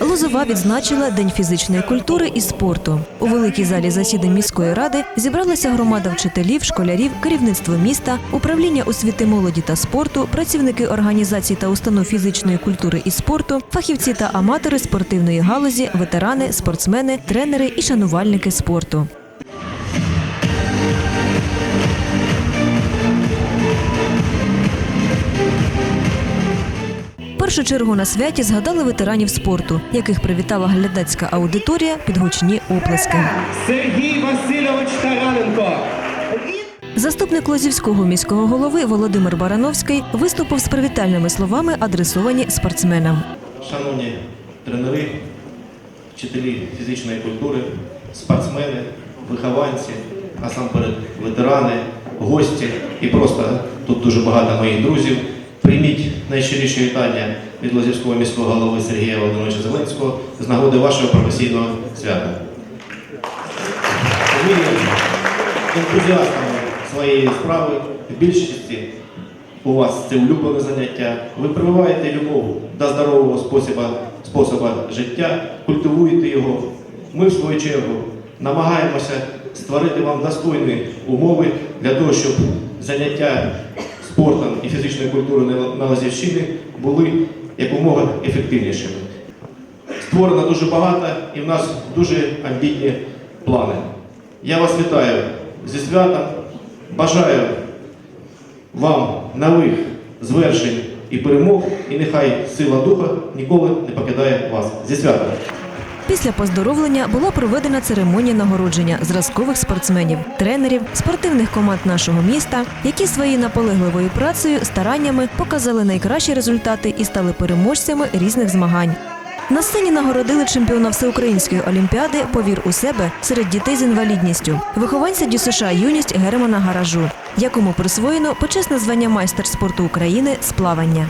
Лозова відзначила День фізичної культури і спорту. У великій залі засідань міської ради зібралася громада вчителів, школярів, керівництво міста, управління освіти молоді та спорту, працівники організацій та установ фізичної культури і спорту, фахівці та аматори спортивної галузі, ветерани, спортсмени, тренери і шанувальники спорту. Першу чергу на святі згадали ветеранів спорту, яких привітала глядацька аудиторія під гучні оплески. Сергій Васильович Тараненко. Заступник Лозівського міського голови Володимир Барановський виступив з привітальними словами, адресовані спортсменам. Шановні тренери, вчителі фізичної культури, спортсмени, вихованці, насамперед ветерани, гості і просто тут дуже багато моїх друзів. Прийміть найщиріші вітання від Лозівського міського голови Сергія Володимировича Зеленського з нагоди вашого професійного свята. Ви ентузіастами своєї справи в більшості у вас це улюблене заняття. Ви прививаєте любов до здорового способу, способу життя, культивуєте його. Ми, в свою чергу, намагаємося створити вам достойні умови для того, щоб заняття спортом і фізичною культурою на- Лазівщині були якомога ефективнішими. Створено дуже багато і в нас дуже амбітні плани. Я вас вітаю зі святом, бажаю вам нових звершень і перемог, і нехай сила духа ніколи не покидає вас. Зі святом! Після поздоровлення була проведена церемонія нагородження зразкових спортсменів, тренерів, спортивних команд нашого міста, які своєю наполегливою працею, стараннями показали найкращі результати і стали переможцями різних змагань. На сцені нагородили чемпіона всеукраїнської олімпіади Повір у себе серед дітей з інвалідністю, вихованця ДЮСШ юність Германа Гаражу, якому присвоєно почесне звання майстер спорту України з плавання.